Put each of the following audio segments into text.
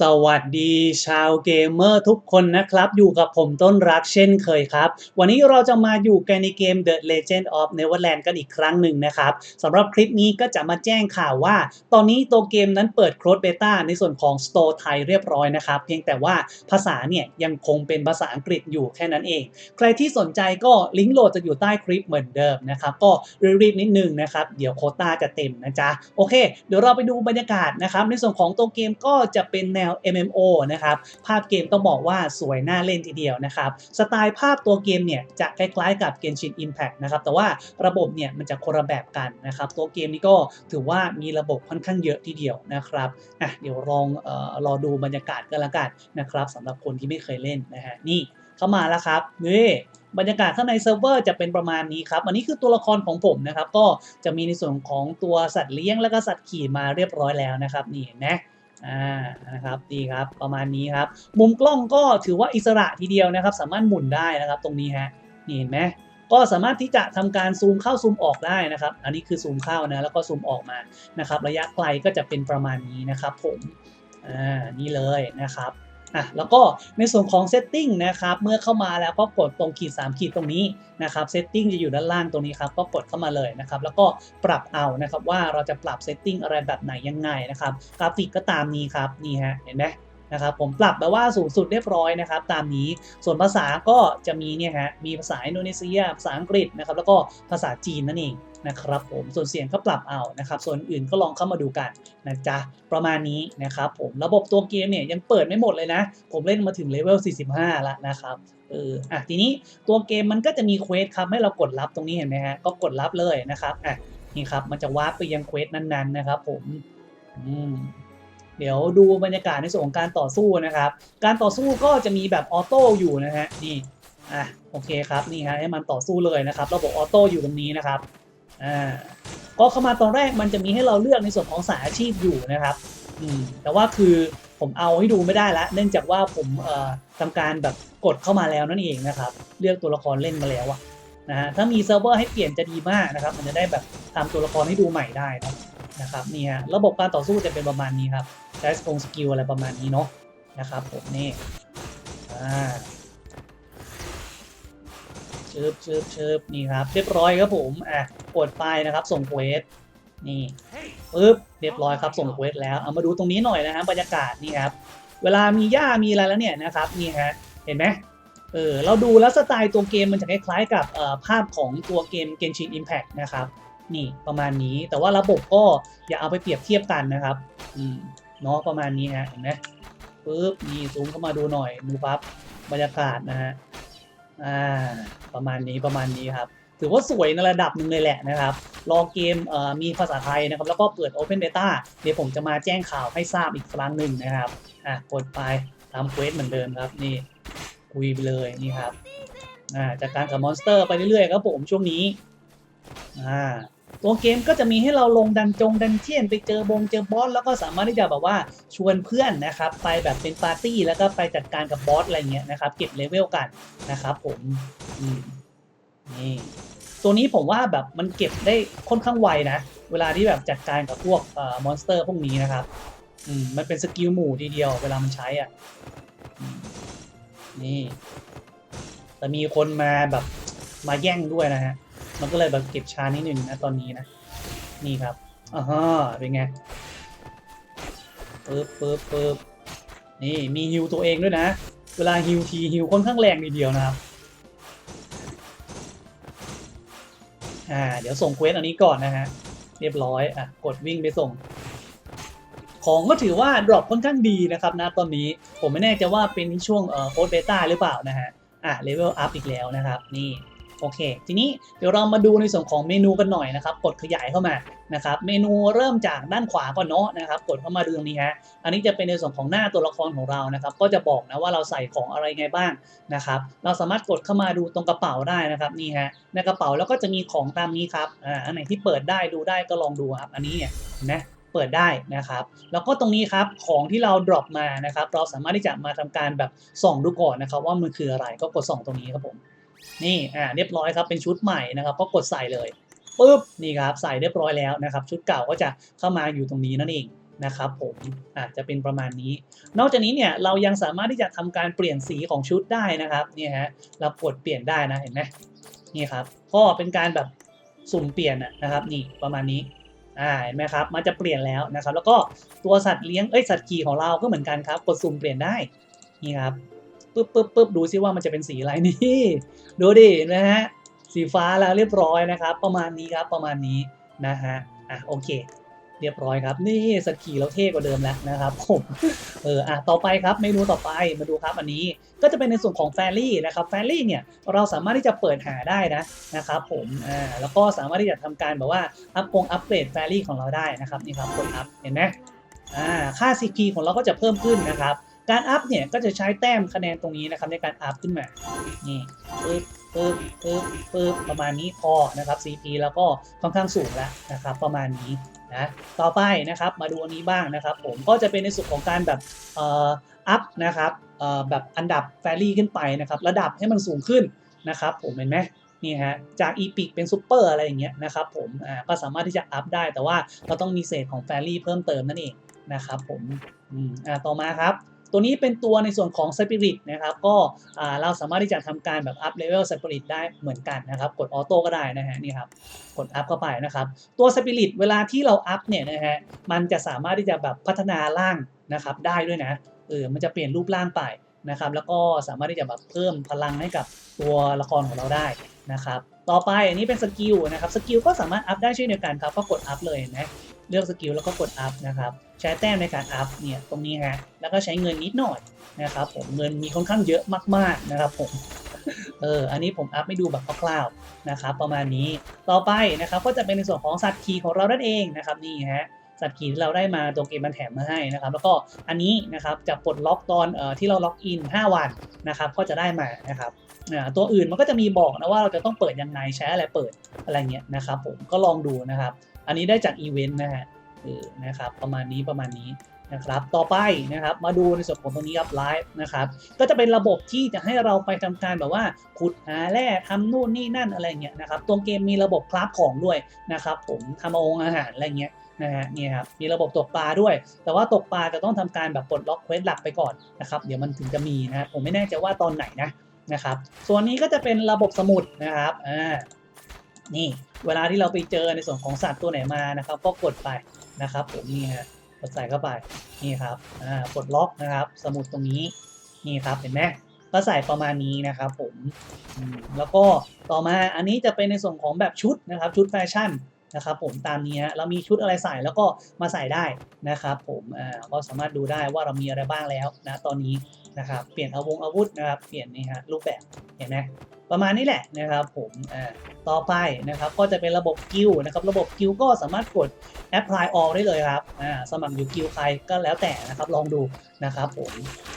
สวัสดีชาวเกมเมอร์ทุกคนนะครับ อยู่กับผมต้นรักเช่นเคยครับ วันนี้เราจะมาอยู่กันในเกม The Legend of Neverland กันอีกครั้งหนึ่งนะครับสำหรับคลิปนี้ก็จะมาแจ้งข่าวว่า ตอนนี้ตัวเกมนั้นเปิดโค้ดเบต้าในส่วนของ Store ไทยเรียบร้อยนะครับ เพียงแต่ว่าภาษาเนี่ยยังคงเป็นภาษาอังกฤษอยู่แค่นั้นเอง ใครที่สนใจก็ลิงก์โหลดจะอยู่ใต้คลิปเหมือนเดิมนะครับก็รีบๆนิดนึงนะครับเดี๋ยวโคต้าจะเต็มนะจ๊ะโอเค เดี๋ยวเราไปดูบรรยากาศนะครับในส่วนของตัวเกมก็จะเป็นแนว MMO นะครับภาพเกมต้องบอกว่าสวยน่าเล่นทีเดียวนะครับสไตล์ภาพตัวเกมเนี่ยจะคล้ายๆกับ Genshin Impact นะครับแต่ว่าระบบเนี่ยมันจะคนละแบบกันนะครับตัวเกมนี้ก็ถือว่ามีระบบค่อนข้างเยอะทีเดียวนะครับอะเดี๋ยวลองเอ่อรอดูบรรยากาศกันละกันนะครับสำหรับคนที่ไม่เคยเล่นนะฮะนี่เข้ามาแล้วครับนี่บรรยากาศข้างในเซิร์ฟเวอร์จะเป็นประมาณนี้ครับ อันนี้คือตัวละครของผมนะครับ ก็จะมีในส่วนของตัวสัตว์เลี้ยง แล้วก็สัตว์ขี่มาเรียบร้อยแล้วนะครับ นี่นไหม อ่านะครับดีครับประมาณนี้ครับ มุมกล้องก็ถือว่าอิสระทีเดียวนะครับ สามารถหมุนได้นะครับตรงนี้ฮะนี่เห็นไหมก็สามารถที่จะทำการซูมเข้าซูมออกได้นะครับ อันนี้คือซูมเข้านะแล้วก็ซูมออกมานะครับ ระยะไกลก็จะเป็นประมาณนี้นะครับผมอ่านี่เลยนะครับ อะแล้วก็ในส่วนของ Setting นะครับเมื่อเข้ามาแล้วก็กดตรงขีด 3 ขีดตรงนี้นะครับ Setting จะอยู่ด้านล่างตรงนี้ครับก็กดเข้ามาเลยนะครับแล้วก็ปรับเอานะครับว่าเราจะปรับ Setting อะไรแบบไหนยังไงนะครับกราฟิกก็ตามนี้ครับนี่ฮะเห็นไหมนะครับผมปรับแบบว่าสูงสุดเรียบร้อยนะครับ ตามนี้ส่วนภาษาก็จะมีเนี่ยฮะมีภาษาอินโดนีเซียภาษาอังกฤษนะครับแล้วก็ภาษาจีนนั่นเอง นะครับผมส่วนเสียงก็ปรับเอานะครับ ส่วนอื่นก็ลองเข้ามาดูกันนะจ๊ะประมาณนี้นะครับผมระบบตัวเกมเนี่ยยังเปิดไม่หมดเลยนะ ผมเล่นมาถึงเลเวล 45แล้วนะครับเอออะทีนี้ตัวเกมมันก็จะมีเควสครับให้เรากดรับตรงนี้เห็นไหมฮะก็กดรับเลยนะครับอะนี่ครับมันจะวาร์ปไปยังเควสนั้น ๆ นะครับ ผมอืมเดี๋ยวดูบรรยากาศในส่วนของการต่อสู้นะครับ การต่อสู้ก็จะมีแบบออโต้อยู่นะฮะนี่อะโอเคครับนี่ฮะให้มันต่อสู้เลยนะครับ ระบบออโต้อยู่ตรงนี้นะครับ อ่าก็เข้ามาตอนแรกมันจะมีให้เราเลือกในส่วนของสายอาชีพอยู่นะครับอืมแต่ว่าคือผมเอาให้ดูไม่ได้ละ เนื่องจากว่าผมเอ่อทำการแบบกดเข้ามาแล้วนั่นเองนะครับ เลือกตัวละครเล่นมาแล้วอะนะฮะถ้ามีเซิร์ฟเวอร์ให้เปลี่ยนจะดีมากนะครับ มันจะได้แบบทำตัวละครให้ดูใหม่ได้นะนะครับนี่ฮะระบบการต่อสู้จะเป็นประมาณนี้ครับใช้สกงสกิลอะไรประมาณนี้เนาะนะครับผมนี่อ่าเชิบเชิบเชิบนี่ครับเรียบร้อยครับผมอะ กดไปนะครับ ส่งเควสนี่ปึ๊บเรียบร้อยครับส่งเควสแล้วเอามาดูตรงนี้หน่อยนะฮะบรรยากาศนี่ครับเวลามีหญ้ามีอะไรแล้วเนี่ยนะครับนี่ฮะเห็นไหมเออเราดูแล้วสไตล์ตัวเกมมันจะคล้ายๆกับภาพของตัวเกม Genshin Impact นะครับนี่ประมาณนี้แต่ว่าระบบก็อย่าเอาไปเปรียบเทียบกันนะครับอืมเนาะประมาณนี้ฮะเห็นไหมปึ๊บนี่ซูมเข้ามาดูหน่อยดูปั๊บบรรยากาศนะฮะอ่าประมาณนี้ประมาณนี้ครับ ถือว่าสวยในระดับหนึ่งเลยแหละนะครับลอเกมเมีภาษาไทยนะครับ แล้วก็เปิด Open Beta เดี๋ยวผมจะมาแจ้งข่าวให้ทราบอีกครั้งหนึ่งนะครับ อะกดไปทำเควสเหมือนเดิมครับ นี่คุยไปเลยนี่ครับ อ่าจากการกับมอนสเตอร์ไปเรื่อยๆครับผมช่วงนี้ อ่าตัวเกมก็จะมีให้เราลงดันจงดันเจียนไปเจอบงเจอบอสแล้วก็สามารถที่จะแบบว่าชวนเพื่อนนะครับ ไปแบบเป็นปาร์ตี้แล้วก็ไปจัดการกับบอสอะไรเงี้ยนะครับ เก็บเลเวลกันนะครับ ผมอืม นี่ตัวนี้ผมว่าแบบมันเก็บได้ค่อนข้างไวนะ เวลาที่แบบจัดการกับพวกเอ่อมอนสเตอร์พวกนี้นะครับอืมมันเป็นสกิลหมู่ทีเดียวเวลามันใช้อะนี่แต่มีคนมาแบบมาแย่งด้วยนะฮะ มันก็เลยแบบเก็บช้านิดหนึ่งนะตอนนี้นะ นี่ครับอ่าฮะเป็นไงปึ๊บปึ๊บปึ๊บนี่มีฮิวตัวเองด้วยนะ เวลาฮิวทีฮิวค่อนข้างแรงทีเดียวนะครับ อ่า เดี๋ยวส่งเควสอันนี้ก่อนนะฮะ เรียบร้อย อะ กดวิ่งไปส่ง ของก็ถือว่าดรอปค่อนข้างดีนะครับนะตอนนี้ ผมไม่แน่ใจว่าเป็นช่วงเอ่อโค้ดเบต้าหรือเปล่านะฮะ อะเลเวลอัพอีกแล้วนะครับ นี่ โอเค ทีนี้เดี๋ยวเรามาดูในส่วนของเมนูกันหน่อยนะครับ กดขยายเข้ามานะครับ เมนูเริ่มจากด้านขวาก่อนเนาะนะครับ กดเข้ามาดูตรงนี้ฮะ อันนี้จะเป็นในส่วนของหน้าตัวละครของเรานะครับ ก็จะบอกนะว่าเราใส่ของอะไรไงบ้างนะครับ เราสามารถกดเข้ามาดูตรงกระเป๋าได้นะครับนี่ฮะ ในกระเป๋าแล้วก็จะมีของตามนี้ครับ อ่า อันไหนที่เปิดได้ดูได้ก็ลองดูครับ อันนี้เนี่ยเห็นไหมเปิดได้นะครับ แล้วก็ตรงนี้ครับของที่เรา drop มานะครับ เราสามารถที่จะมาทำการแบบส่องดูก่อนนะครับ ว่ามันคืออะไร ก็กดส่องตรงนี้ครับผม นี่อ่าเรียบร้อยครับเป็นชุดใหม่นะครับก็กดใส่เลยปุ๊บนี่ครับใส่เรียบร้อยแล้วนะครับ ชุดเก่าก็จะเข้ามาอยู่ตรงนี้นั่นเองนะครับผมอาจจะเป็นประมาณนี้ นอกจากนี้เนี่ยเรายังสามารถที่จะทำการเปลี่ยนสีของชุดได้นะครับนี่ฮะเรากดเปลี่ยนได้นะเห็นไหมนี่ครับก็เป็นการแบบสุ่มเปลี่ยนอะนะครับนี่ประมาณนี้อ่าเห็นไหมครับมันจะเปลี่ยนแล้วนะครับ แล้วก็ตัวสัตว์เลี้ยงเอ้ยสัตว์ขี่ของเราก็เหมือนกันครับ กดสุ่มเปลี่ยนได้นี่ครับ ปึ๊บปึ๊บปึ๊บดูซิว่ามันจะเป็นสีอะไรนี่ดูดินไหมฮะสีฟ้าแล้วเรียบร้อยนะครับ ประมาณนี้ครับประมาณนี้นะฮะอะโอเค เรียบร้อยครับ นี่สกีเราเท่กว่าเดิมแล้วนะครับผมเอออะต่อไปครับเมนูต่อไปมาดูครับอันนี้ก็จะเป็นในส่วนของแฟรี่นะครับแฟรี่เนี่ยเราสามารถที่จะเปิดหาได้นะนะครับผมอ่าแล้วก็สามารถที่จะทำการแบบว่าอัพกงอัปเกรดแฟรี่ของเราได้นะครับนี่ครับกดอัพเห็นไหมอ่าค่า CP ของเราก็จะเพิ่มขึ้นนะครับ การอัพเนี่ยก็จะใช้แต้มคะแนนตรงนี้นะครับในการอัพขึ้นมา นี่ปึ๊บปึ๊บปึ๊บปึ๊บประมาณนี้พอนะครับ CP แล้วก็ค่อนข้างสูงแล้วนะครับ ประมาณนี้นะต่อไปนะครับมาดูอันนี้บ้างนะครับ ผมก็จะเป็นในส่วนของการแบบเอ่ออัพนะครับเอ่อแบบอันดับแฟรี่ขึ้นไปนะครับ ระดับให้มันสูงขึ้นนะครับ ผมเห็นไหมนี่ฮะจากอีพิกเป็นซูเปอร์อะไรอย่างเงี้ยนะครับผมอ่าก็สามารถที่จะอัพได้แต่ว่าเราต้องมีเศษของแฟรี่เพิ่มเติมนั่นเองนะครับผมอืมอ่าต่อมาครับ ตัวนี้เป็นตัวในส่วนของ Spirit นะครับก็เราสามารถที่จะทำการแบบ up level Spirit ได้เหมือนกันนะครับ กดออโต้ก็ได้นะฮะนี่ครับกด up เข้าไปนะครับตัว Spirit เวลาที่เรา up เนี่ยนะฮะมันจะสามารถที่จะแบบพัฒนาร่างนะครับได้ด้วยนะเออมันจะเปลี่ยนรูปร่างไปนะครับ แล้วก็สามารถที่จะแบบเพิ่มพลังให้กับตัวละครของเราได้นะครับ ต่อไปอันนี้เป็นสกิลนะครับสกิลก็สามารถอัพได้เช่นเดียวกันครับก็กดอัพเลยนะ เลือกสกิลแล้วก็กดอัพนะครับ ใช้แต้มในการอัพเนี่ยตรงนี้ฮะแล้วก็ใช้เงินนิดหน่อยนะครับผมเงินมีค่อนข้างเยอะมากๆนะครับผมเอออันนี้ผมอัพให้ดูแบบคร่าวๆนะครับ ประมาณนี้ต่อไปนะครับก็จะเป็นในส่วนของสัตว์ขี่ของเรานั่นเองนะครับนี่ฮะสัตว์ขี่ที่เราได้มาตัวเกมมันแถมมาให้นะครับ แล้วก็อันนี้นะครับจะปลดล็อกตอนเอ่อที่เราล็อกอิน 5 วันนะครับ ก็จะได้มานะครับตัวอื่นมันก็จะมีบอกนะว่าเราจะต้องเปิดยังไงใช้อะไรเปิดอะไรเงี้ยนะครับ ผมก็ลองดูนะครับ อันนี้ได้จากอีเวนต์นะฮะเออนะครับประมาณนี้ประมาณนี้นะครับ ต่อไปนะครับมาดูในส่วนของตรงนี้ครับไลฟ์นะครับ ก็จะเป็นระบบที่จะให้เราไปทำการแบบว่าขุดหาแร่ทำนู่นนี่นั่นอะไรเงี้ยนะครับ ตัวเกมมีระบบคราฟของด้วยนะครับผมทำเอาองอาหารอะไรเงี้ยนะฮะนี่ครับมีระบบตกปลาด้วย แต่ว่าตกปลาจะต้องทำการแบบปลดล็อกเควสหลักไปก่อนนะครับ เดี๋ยวมันถึงจะมีนะผมไม่แน่ใจว่าตอนไหนนะนะครับ ส่วนนี้ก็จะเป็นระบบสมุดนะครับอ่า นี่เวลาที่เราไปเจอในส่วนของสัตว์ตัวไหนมานะครับ ก็กดไปนะครับผมนี่ฮะกดใส่เข้าไปนี่ครับอ่ากดล็อกนะครับ สมุดตรงนี้นี่ครับเห็นไหมก็ใส่ประมาณนี้นะครับผมอืมแล้วก็ต่อมาอันนี้จะเป็นในส่วนของแบบชุดนะครับชุดแฟชั่น นะครับผมตามนี้ฮะเรามีชุดอะไรใส่แล้วก็มาใส่ได้นะครับผมอ่าก็สามารถดูได้ว่าเรามีอะไรบ้างแล้วนะตอนนี้นะครับเปลี่ยนอาวงอาวุธนะครับเปลี่ยนนี่ฮะรูปแบบเห็นไหมประมาณนี้แหละนะครับผมอ่าต่อไปนะครับก็จะเป็นระบบกิลนะครับระบบกิลก็สามารถกด apply all ได้เลยครับอ่าสมัครอยู่กิลใครก็แล้วแต่นะครับลองดูนะครับผม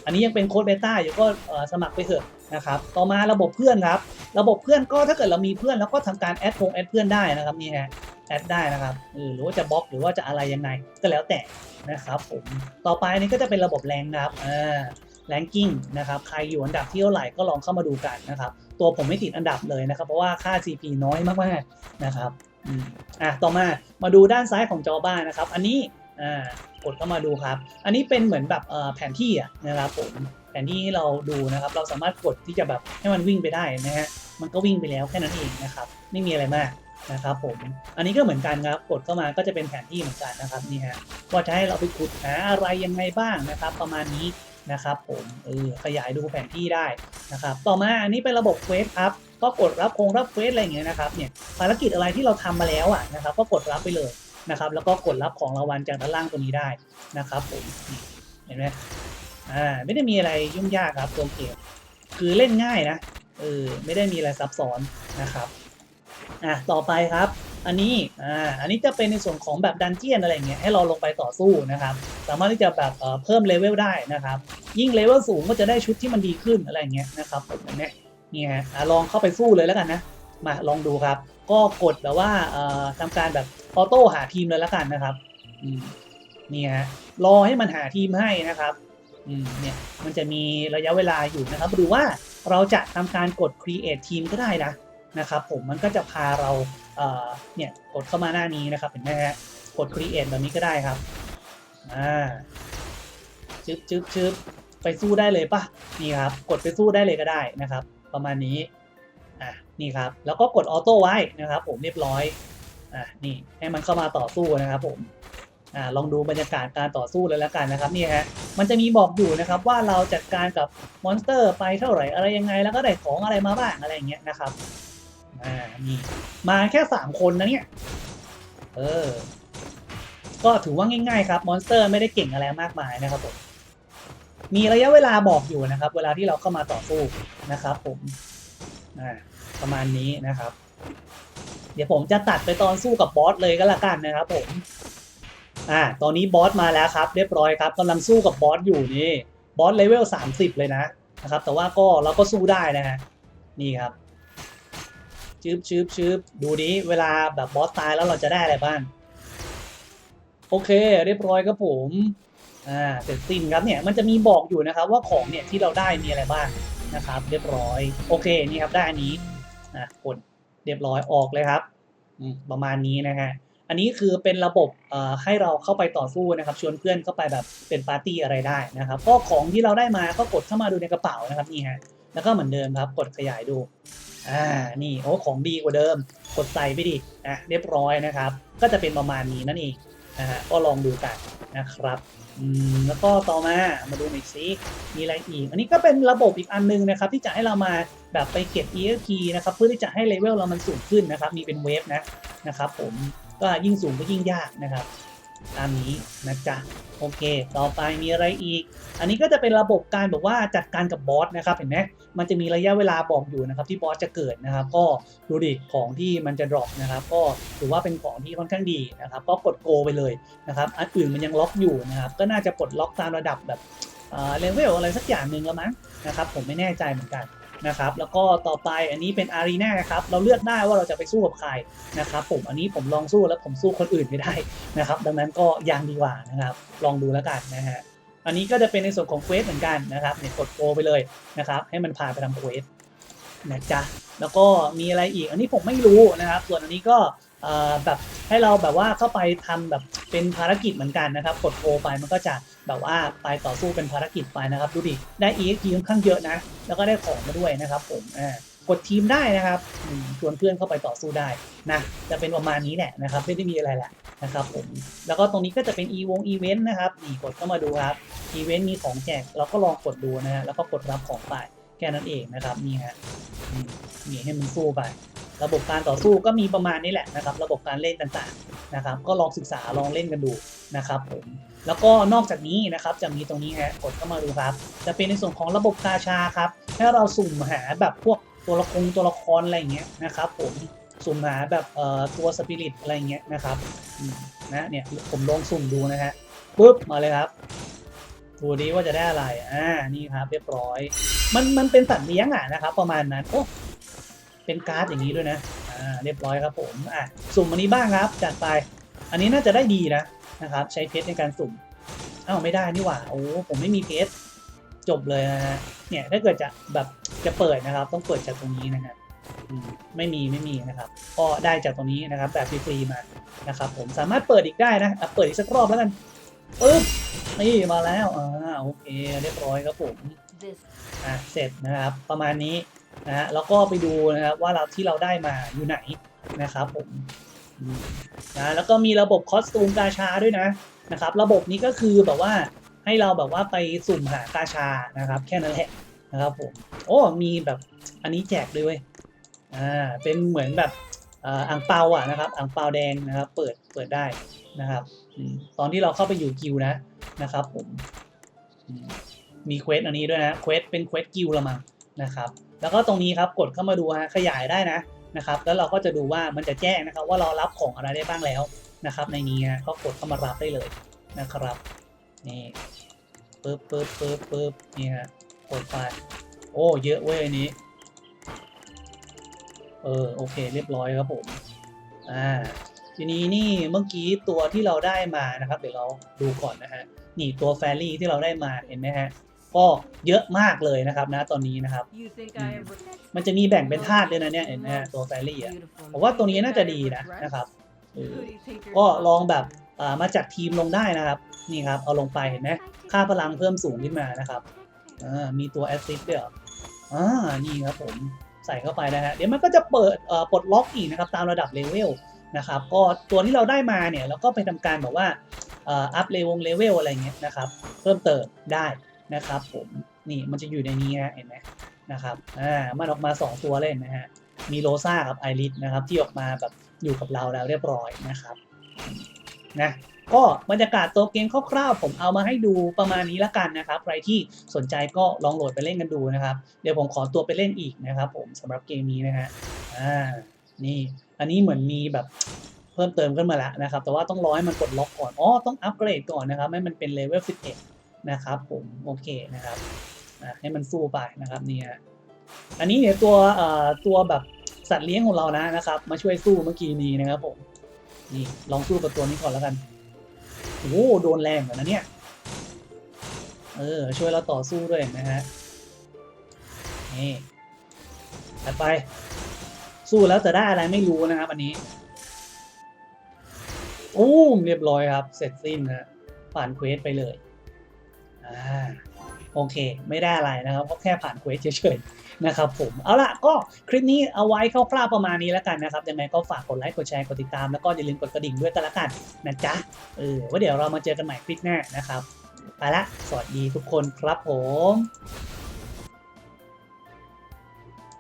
อันนี้ยังเป็นโค้ดเบต้าอยู่ก็สมัครไปเถอะนะครับต่อมาระบบเพื่อนครับ ระบบเพื่อนก็ถ้าเกิดเรามีเพื่อนแล้วก็ทำการแอดพงแอดเพื่อนได้นะครับนี่ฮะ แอดได้นะครับหรือว่าจะบล็อกหรือว่าจะอะไรยังไงก็แล้วแต่นะครับผมต่อไปนี้ก็จะเป็นระบบแรงนะครับอ่าแรงกิ้งนะครับใครอยู่อันดับที่เท่าไหร่ก็ลองเข้ามาดูกันนะครับตัวผมไม่ติดอันดับเลยนะครับ เพราะว่าค่า CP น้อยมากๆนะครับอะต่อมามาดูด้านซ้ายของจอบ้านนะครับ อันนี้อ่ากดเข้ามาดูครับ อันนี้เป็นเหมือนแบบเอ่อแผนที่นะครับผมแผนที่ให้เราดูนะครับ เราสามารถกดที่จะแบบให้มันวิ่งไปได้นะฮะมันก็วิ่งไปแล้วแค่นั้นเองนะครับ ไม่มีอะไรมาก นะครับผม อันนี้ก็เหมือนกันครับ กดเข้ามาก็จะเป็นแผนที่เหมือนกันนะครับนี่ฮะ ว่าจะให้เราไปขุดหาอะไรยังไงบ้างนะครับ ประมาณนี้นะครับผมเออขยายดูแผนที่ได้นะครับ ต่อมาอันนี้เป็นระบบเควสครับ ก็กดรับคงรับเควสอะไรอย่างเงี้ยนะครับเนี่ยภารกิจอะไรที่เราทำมาแล้วอะนะครับ ก็กดรับไปเลยนะครับ แล้วก็กดรับของรางวัลจากด้านล่างตัวนี้ได้นะครับผมเห็นไหมอ่าไม่ได้มีอะไรยุ่งยากครับตัวเกมคือเล่นง่ายนะเออไม่ได้มีอะไรซับซ้อนนะครับ อะต่อไปครับ อันนี้อ่าอันนี้จะเป็นในส่วนของแบบดันเจียนอะไรเงี้ยให้เราลงไปต่อสู้นะครับ สามารถที่จะแบบเอ่อเพิ่มเลเวลได้นะครับ ยิ่งเลเวลสูงก็จะได้ชุดที่มันดีขึ้นอะไรเงี้ยนะครับเห็นไหมนี่ฮะอะลองเข้าไปสู้เลยแล้วกันนะมาลองดูครับ ก็กดแบบว่าเอ่อทำการแบบออโต้หาทีมเลยแล้วกันนะครับอืมนี่ฮะรอให้มันหาทีมให้นะครับอืมเนี่ยมันจะมีระยะเวลาอยู่นะครับ หรือว่าเราจะทำการกด create team ก็ได้นะ นะครับผมมันก็จะพาเราเอ่อเนี่ยกดเข้ามาหน้านี้นะครับเห็นไหมฮะกด create แบบนี้ก็ได้ครับอ่าจึ๊บจึ๊บจึ๊บไปสู้ได้เลยปะนี่ครับกดไปสู้ได้เลยก็ได้นะครับ ประมาณนี้อะนี่ครับแล้วก็กดออโต้ไว้นะครับ ผมเรียบร้อยอะนี่ให้มันเข้ามาต่อสู้นะครับผมอ่าลองดูบรรยากาศการต่อสู้เลยแล้วกันนะครับนี่ฮะมันจะมีบอกอยู่นะครับว่าเราจัดการกับมอนสเตอร์ไปเท่าไหร่อะไรยังไงแล้วก็ได้ของอะไรมาบ้างอะไรอย่างเงี้ยนะครับ อ่านี่มาแค่สามคนนะเนี่ย เออ ก็ถือว่าง่ายๆครับมอนสเตอร์ไม่ได้เก่งอะไรมากมายนะครับผมมีระยะเวลาบอกอยู่นะครับ เวลาที่เราเข้ามาต่อสู้นะครับ ผมอ่าประมาณนี้นะครับ เดี๋ยวผมจะตัดไปตอนสู้กับบอสเลยก็แล้วกันนะครับ ผม อ่า ตอนนี้บอสมาแล้วครับ เรียบร้อยครับกำลังสู้กับบอสอยู่นี่บอสเลเวลสามสิบเลยนะนะครับ แต่ว่าก็เราก็สู้ได้นะฮะนี่ครับ ชืบชืบชืบดูนี้เวลาแบบบอสตายแล้วเราจะได้อะไรบ้าง โอเค เรียบร้อยครับผม อ่าเสร็จสิ้นครับเนี่ยมันจะมีบอกอยู่นะครับ ว่าของเนี่ยที่เราได้มีอะไรบ้างนะครับ เรียบร้อย โอเคนี่ครับได้อันนี้นะกดเรียบร้อยออกเลยครับประมาณนี้นะฮะอันนี้คือเป็นระบบให้เราเข้าไปต่อสู้นะครับ ชวนเพื่อนเข้าไปแบบเป็นปาร์ตี้อะไรได้นะครับก็ของที่เราได้มาก็กดเข้ามาดูในกระเป๋านะครับนี่ฮะแล้วก็เหมือนเดิมครับ กดขยายดู อ่า นี่โอ้ของดีกว่าเดิม กดใส่ไปดิอะเรียบร้อยนะครับ ก็จะเป็นประมาณนี้นั่นเองนะฮะก็ลองดูกันนะครับอืมแล้วก็ต่อมามาดูหน่อยซิมีอะไรอีก อันนี้ก็เป็นระบบอีกอันนึงนะครับ ที่จะให้เรามาแบบไปเก็บ EXP นะครับ เพื่อที่จะให้เลเวลเรามันสูงขึ้นนะครับ มีเป็นเวฟนะนะครับ ผมก็ยิ่งสูงก็ยิ่งยากนะครับ ตามนี้นะจ๊ะโอเค ต่อไปมีอะไรอีก อันนี้ก็จะเป็นระบบการแบบว่าจัดการกับบอสนะครับเห็นไหมมันจะมีระยะเวลาบอกอยู่นะครับที่บอสจะเกิดนะครับ ก็ดูดิของที่มันจะดรอปนะครับ ก็ถือว่าเป็นของที่ค่อนข้างดีนะครับ ก็กดโกไปเลยนะครับ อันอื่นมันยังล็อกอยู่นะครับ ก็น่าจะปลดล็อกตามระดับแบบเลเวลอะไรสักอย่างหนึ่งแล้วมั้งนะครับ ผมไม่แน่ใจเหมือนกัน นะครับแล้วก็ต่อไปอันนี้เป็นอารีนาครับเราเลือกได้ว่าเราจะไปสู้กับใครนะครับผมอันนี้ผมลองสู้แล้วผมสู้คนอื่นไม่ได้นะครับดังนั้นก็ยังดีกว่านะครับลองดูแล้วกันนะฮะอันนี้ก็จะเป็นในส่วนของเควสเหมือนกันนะครับเนี่ยกดโอไปเลยนะครับให้มันพาไปทำเควสนะจ๊ะแล้วก็มีอะไรอีกอันนี้ผมไม่รู้นะครับ ส่วนอันนี้ก็ เอ่อแบบให้เราแบบว่าเข้าไปทำแบบเป็นภารกิจเหมือนกันนะครับ กดโกไปมันก็จะแบบว่าไปต่อสู้เป็นภารกิจไปนะครับ ดูดิได้ EXP ค่อนข้างเยอะนะ แล้วก็ได้ของมาด้วยนะครับ ผมอ่ากดทีมได้นะครับอืมชวนเพื่อนเข้าไปต่อสู้ได้นะจะเป็นประมาณนี้แหละนะครับไม่ได้มีอะไรแหละนะครับผมแล้วก็ตรงนี้ก็จะเป็น e วง event นะครับนี่กดเข้ามาดูครับ อีเวนต์มีของแจกเราก็ลองกดดูนะฮะแล้วก็กดรับของไปแค่นั้นเองนะครับนี่ฮะอืมนี่ให้มันสู้ไป ระบบการต่อสู้ก็มีประมาณนี้แหละนะครับ ระบบการเล่นต่างๆนะครับ ก็ลองศึกษาลองเล่นกันดูนะครับผมแล้วก็นอกจากนี้นะครับจะมีตรงนี้ฮะกดเข้ามาดูครับ จะเป็นในส่วนของระบบกาชาครับให้เราสุ่มหาแบบพวกตัวละครตัวละครอะไรอย่างเงี้ยนะครับผมสุ่มหาแบบเอ่อตัวสปิริตอะไรอย่างเงี้ยนะครับนะเนี่ยผมลองสุ่มดูนะฮะปุ๊บมาเลยครับดูดีว่าจะได้อะไรอ่านี่ครับเรียบร้อย มันมันเป็นสัตว์เลี้ยงอะนะครับ ประมาณนั้นโอ้ เป็นการ์ดอย่างนี้ด้วยนะ อ่า เรียบร้อยครับผม อะ สุ่มอันนี้บ้างครับ จัดไป อันนี้น่าจะได้ดีนะนะครับ ใช้เพชรในการสุ่มอ้าวไม่ได้นี่หว่า โอ้ ผมไม่มีเพชร จบเลยนะฮะ เนี่ย ถ้าเกิดจะแบบจะเปิดนะครับ ต้องเปิดจากตรงนี้นะฮะอืมไม่มีไม่มีนะครับ ก็ได้จากตรงนี้นะครับ แบบฟรีๆมานะครับ ผม สามารถเปิดอีกได้นะเปิดอีกสักรอบแล้วกันปึ๊บนี่มาแล้ว อ่า โอเค เรียบร้อยครับผมอะเสร็จนะครับ ประมาณนี้ นะฮะแล้วก็ไปดูนะครับว่าเราที่เราได้มาอยู่ไหนนะครับผมนะแล้วก็มีระบบคอสตูมกาชาด้วยนะนะครับ ระบบนี้ก็คือแบบว่าให้เราแบบว่าไปสุ่มหากาชานะครับ แค่นั้นแหละนะครับผมโอ้มีแบบอันนี้แจกด้วยเว้ยอ่าเป็นเหมือนแบบอ่างเปาอะนะครับอ่างเปาแดงนะครับ เปิดเปิดได้นะครับตอนที่เราเข้าไปอยู่กิวนะนะครับผมมมีเควสอันนี้ด้วยนะเควสเป็นเควสกิวละมั้งนะครับ แล้วก็ตรงนี้ครับกดเข้ามาดูฮะขยายได้นะนะครับ แล้วเราก็จะดูว่ามันจะแจ้งนะครับ ว่าเรารับของอะไรได้บ้างแล้วนะครับ ในนี้ฮะก็กดเข้ามารับได้เลยนะครับนี่ปึ๊บปึ๊บปึ๊บปึ๊บนี่ฮะกดไปโอ้เยอะเว้ยอันนี้เออโอเค เรียบร้อยครับผมอ่าทีนี้นี่เมื่อกี้ตัวที่เราได้มานะครับ เดี๋ยวเราดูก่อนนะฮะนี่ตัวแฟรี่ที่เราได้มาเห็นไหมฮะ ก็เยอะมากเลยนะครับนะตอนนี้นะครับ you think I am มันจะมีแบ่งเป็นธาตุด้วยนะเนี่ยเห็นไหมฮะตัวแฟรี่อะผมว่าตัวนี้น่าจะดีนะนะครับเออ Who do you think you're ก็ลองแบบเอ่อมาจัดทีมลงได้นะครับ นี่ครับ เอาลงไปเห็นไหมค่าพลังเพิ่มสูงขึ้นมานะครับอ่ามีตัวแอสซิสด้วยเหรออ่านี่ครับผมใส่เข้าไปนะฮะเดี๋ยวมันก็จะเปิดเอ่อปลดล็อกอีกนะครับ ตามระดับเลเวลนะครับก็ตัวที่เราได้มาเนี่ยเราก็ไปทำการแบบว่าเอ่ออัพเลวงเลเวลอะไรเงี้ยนะครับ เพิ่มเติมได้ นะครับผมนี่มันจะอยู่ในนี้ฮะเห็นไหมนะครับอ่ามันออกมา2ตัวเลยนะฮะมีโรซ่ากับไอริสนะครับที่ออกมาแบบอยู่กับเราแล้วเรียบร้อยนะครับนะก็บรรยากาศตัวเกมคร่าวๆผมเอามาให้ดูประมาณนี้ละกันนะครับ ใครที่สนใจก็ลองโหลดไปเล่นกันดูนะครับ เดี๋ยวผมขอตัวไปเล่นอีกนะครับ ผมสำหรับเกมนี้นะฮะอ่านี่อันนี้เหมือนมีแบบเพิ่มเติมขึ้นมาแล้วนะครับ แต่ว่าต้องรอให้มันกดล็อกก่อนอ๋อต้องอัปเกรดก่อนนะครับให้มันเป็นเลเวล11 นะครับผมโอเคนะครับให้มันสู้ไปนะครับเนี่ยอันนี้เนี่ยตัวเอ่อตัวแบบสัตว์เลี้ยงของเรานะนะครับ มาช่วยสู้เมื่อกี้นี้นะครับผมนี่ลองสู้กับตัวนี้ก่อนแล้วกันโอ้โหโดนแรงเหมือนนะเนี่ยเออช่วยเราต่อสู้ด้วยนะฮะนี่ถัดไป สู้แล้วจะได้อะไรไม่รู้นะครับอันนี้โอ้มเรียบร้อยครับ เสร็จสิ้นนะผ่านเควสไปเลย อ่าโอเค ไม่ได้อะไรนะครับก็แค่ผ่านเควสเฉยๆนะครับผมเอาล่ะก็คลิปนี้เอาไว้คร่าวๆประมาณนี้แล้วกันนะครับยังไงก็ฝากกดไลค์กดแชร์กดติดตามแล้วก็อย่าลืมกดกระดิ่งด้วยกันละกันนะจ๊ะเออว่าเดี๋ยวเรามาเจอกันใหม่คลิปหน้านะครับไปละสวัสดีทุกคนครับผม